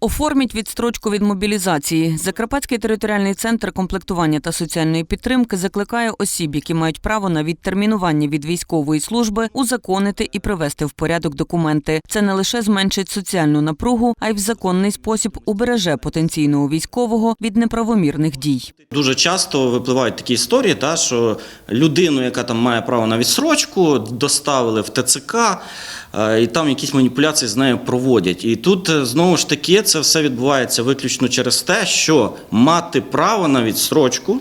Оформіть відстрочку від мобілізації. Закарпатський територіальний центр комплектування та соціальної підтримки закликає осіб, які мають право на відтермінування від військової служби, узаконити і привести в порядок документи. Це не лише зменшить соціальну напругу, а й в законний спосіб убереже потенційного військового від неправомірних дій. Дуже часто випливають такі історії, та, що людину, яка там має право на відсрочку, доставили в ТЦК, е, і там якісь маніпуляції з нею проводять. І тут е, знову ж таки це все відбувається виключно через те, що мати право на відсрочку.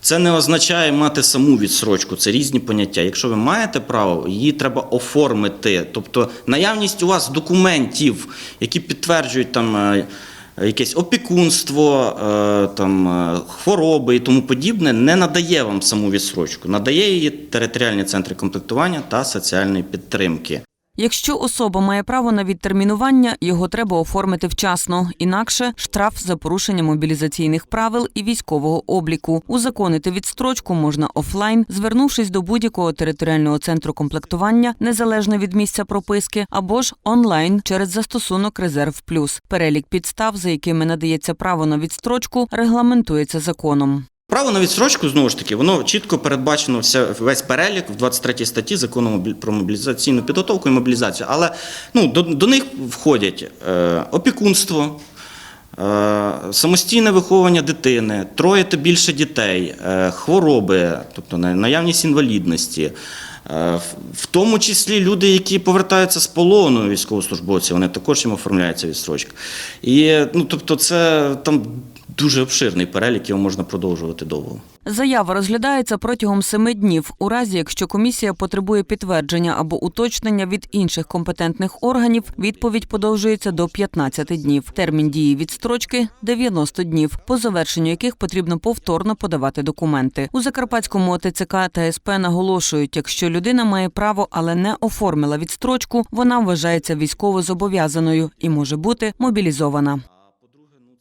Це не означає мати саму відсрочку, це різні поняття. Якщо ви маєте право, її треба оформити. Тобто наявність у вас документів, які підтверджують там. е, Якесь опікунство, е, там, е, хвороби і тому подібне не надає вам саму відсрочку, надає її територіальні центри комплектування та соціальної підтримки. Якщо особа має право на відтермінування, його треба оформити вчасно, інакше штраф за порушення мобілізаційних правил і військового обліку. Узаконити відстрочку можна офлайн, звернувшись до будь-якого територіального центру комплектування, незалежно від місця прописки, або ж онлайн через застосунок Резерв Плюс. Перелік підстав, за якими надається право на відстрочку, регламентується законом. Право на відсрочку, знову ж таки, воно чітко передбачено весь перелік в 23 статті закону про мобілізаційну підготовку і мобілізацію. Але ну, до, до них входять е, опікунство, е, самостійне виховування дитини, троє та більше дітей, е, хвороби, тобто наявність інвалідності. Е, в- тому числі люди, які повертаються з полону військовослужбовці, вони також їм оформляється відстрочка. І ну, тобто, це там дуже обширний перелік, його можна продовжувати довго. Заява розглядається протягом семи днів, у разі якщо комісія потребує підтвердження або уточнення від інших компетентних органів, відповідь подовжується до 15 днів. Термін дії відстрочки 90 днів, по завершенню яких потрібно повторно подавати документи. У Закарпатському ОТЦК та СП наголошують, якщо людина має право, але не оформила відстрочку, вона вважається військово зобов'язаною і може бути мобілізована.